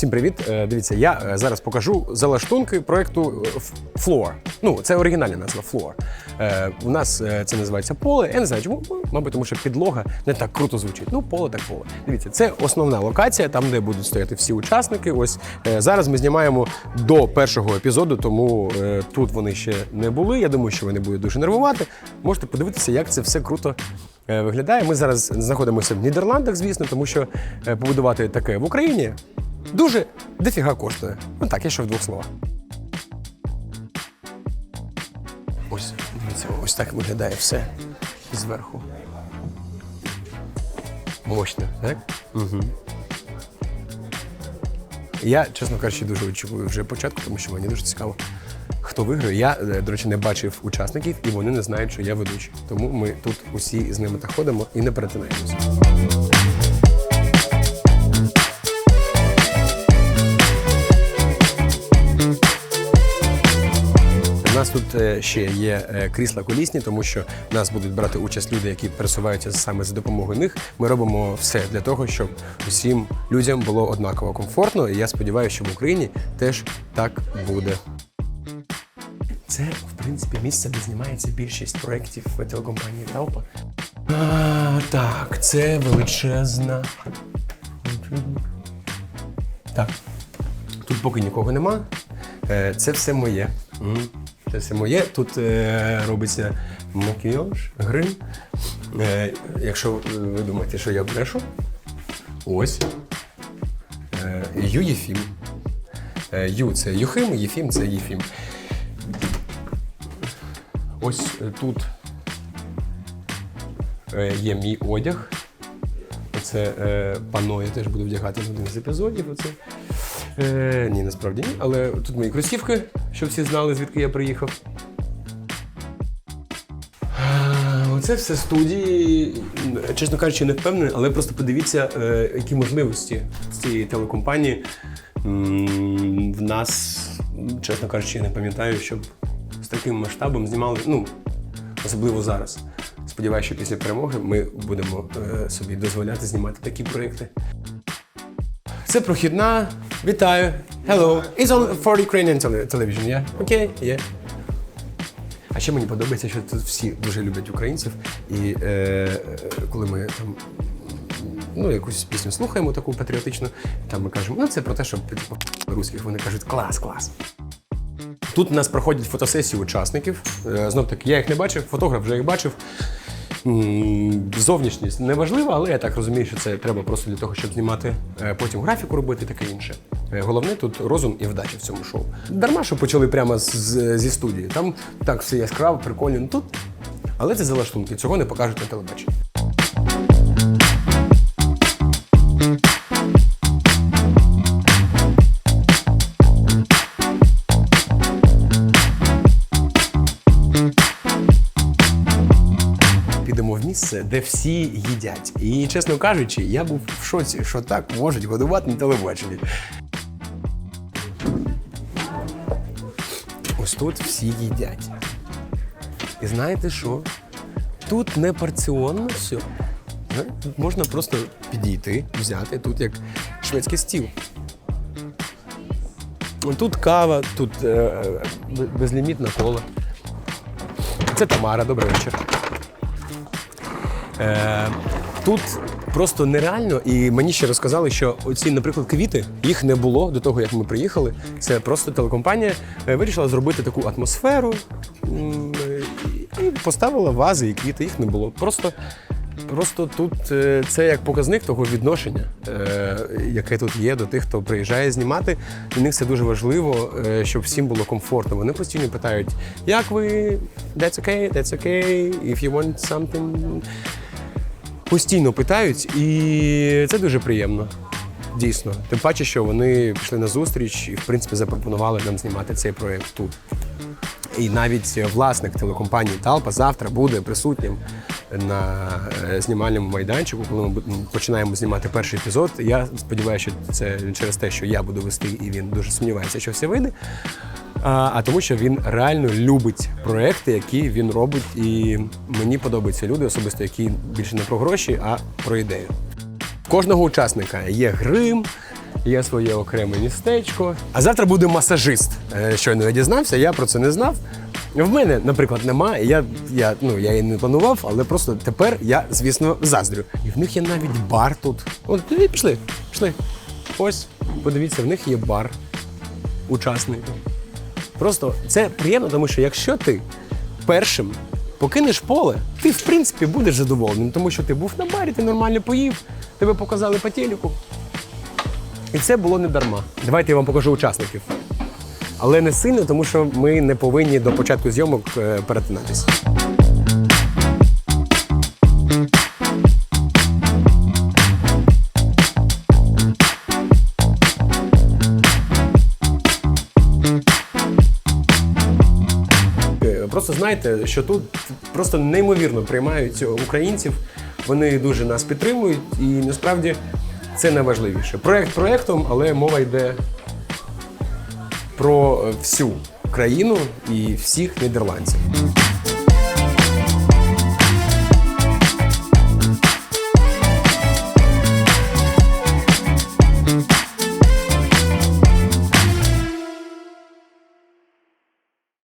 Усім привіт. Е, Дивіться, я е, зараз покажу залаштунки проекту е, Floor. Ну, це оригінальна назва Floor. У нас це називається поле. Я не знаю, чому, мабуть, тому що підлога не так круто звучить. Ну, поле так поле. Дивіться, це основна локація, там, де будуть стояти всі учасники. Ось зараз ми знімаємо до першого епізоду, тому тут вони ще не були. Я думаю, що вони будуть дуже нервувати. Можете подивитися, як це все круто виглядає. Ми зараз знаходимося в Нідерландах, звісно, тому що побудувати таке в Україні дуже дофіга коштує. Ну так, я ще в двох словах. Ось, дивіться, ось так виглядає все зверху. Мощно, так? Угу. Я, чесно кажучи, дуже очікую вже початку, тому що мені дуже цікаво, хто виграє. Я, е, до речі, не бачив учасників, і вони не знають, що я ведучий. Тому ми тут усі з ними так ходимо і не перетинаємося. Нас тут е, ще є е, крісла колісні, тому що нас будуть брати участь люди, які пересуваються саме за допомогою них. Ми робимо все для того, щоб усім людям було однаково комфортно. І я сподіваюся, що в Україні теж так буде. Це, в принципі, місце, де знімається більшість проєктів телекомпанії Талпа. А, так, це величезна. Так. Тут поки нікого нема. Е, Це все моє. Це все моє. Тут е, робиться макіяж, грим. Е, якщо ви думаєте, що я брешу, ось. Е, Ю Єфім. Е, Ю це Юхим, Єфім це Єфім. Ось е, тут е, є мій одяг. Це е, пано я теж буду вдягати в один з епізодів. Оце. Е, ні, насправді ні. Але тут мої кросівки, щоб всі знали, звідки я приїхав. Е, Оце все студії. Чесно кажучи, не впевнений, але просто подивіться, е, які можливості цієї телекомпанії. В нас, чесно кажучи, я не пам'ятаю, щоб з таким масштабом знімали. Ну, особливо зараз. Сподіваюся, що після перемоги ми будемо е, собі дозволяти знімати такі проекти. Це прохідна. Вітаю. Hello. It's on for Ukrainian television, yeah? Окей, okay, yeah. А ще мені подобається, що тут всі дуже люблять українців. І е, е, коли ми там ну, якусь пісню слухаємо таку патріотичну, там ми кажемо, ну це про те, що типу, русських вони кажуть клас, клас. Тут у нас проходять фотосесії учасників. Е, Знов таки, я їх не бачив, фотограф вже їх бачив. Зовнішність не важлива, але я так розумію, що це треба просто для того, щоб знімати е, потім графіку робити таке інше. Е, Головне тут розум і вдача в цьому шоу. Дарма, що почали прямо з- зі студії. Там так все яскраво, прикольно. Ну, Тут, але це залаштунки, цього не покажуть на телебаченні. Місце, де всі їдять. І, чесно кажучи, я був в шоці, що так можуть годувати на телебаченні. Ось тут всі їдять. І знаєте що? Тут не порціонно все. Тут можна просто підійти, взяти тут як шведський стіл. Тут кава, тут е, е, безлімітна кола. Це Тамара, добрий вечір. Е, тут просто нереально, і мені ще розказали, що оці, наприклад, квіти їх не було до того, як ми приїхали. Це просто телекомпанія е, вирішила зробити таку атмосферу і поставила вази і квіти. Їх не було. Просто. Просто тут е, це як показник того відношення, е, яке тут є до тих, хто приїжджає знімати. Для них це дуже важливо, щоб всім було комфортно. Вони постійно питають, як ви? That's okay, that's okay, if you want something. Постійно питають, і це дуже приємно. Дійсно. Тим паче, що вони пішли на зустріч і, в принципі, запропонували нам знімати цей проєкт тут. І навіть власник телекомпанії Талпа завтра буде присутнім на е, знімальному майданчику, коли ми починаємо знімати перший епізод. Я сподіваюся, що це через те, що я буду вести, і він дуже сумнівається, що все вийде. А, а тому, що він реально любить проекти, які він робить, і мені подобаються люди, особисто які більше не про гроші, а про ідею. Кожного учасника є грим, є своє окреме містечко. А завтра буде масажист. Е, Щойно я дізнався, я про це не знав. В мене, наприклад, немає. Я, я, ну, я і не планував, але просто тепер я, звісно, заздрю. І в них є навіть бар тут. От, пішли, пішли. Ось, подивіться, в них є бар учасний. Просто це приємно, тому що якщо ти першим покинеш поле, ти в принципі будеш задоволеним, тому що ти був на барі, ти нормально поїв, тебе показали по телеку. І це було не дарма. Давайте я вам покажу учасників. Але не сильно, тому що ми не повинні до початку зйомок е, перетинатись. Е, знайте, що тут просто неймовірно приймають українців. Вони дуже нас підтримують, і насправді це найважливіше. Проект проектом, але мова йде про всю країну і всіх нідерландців.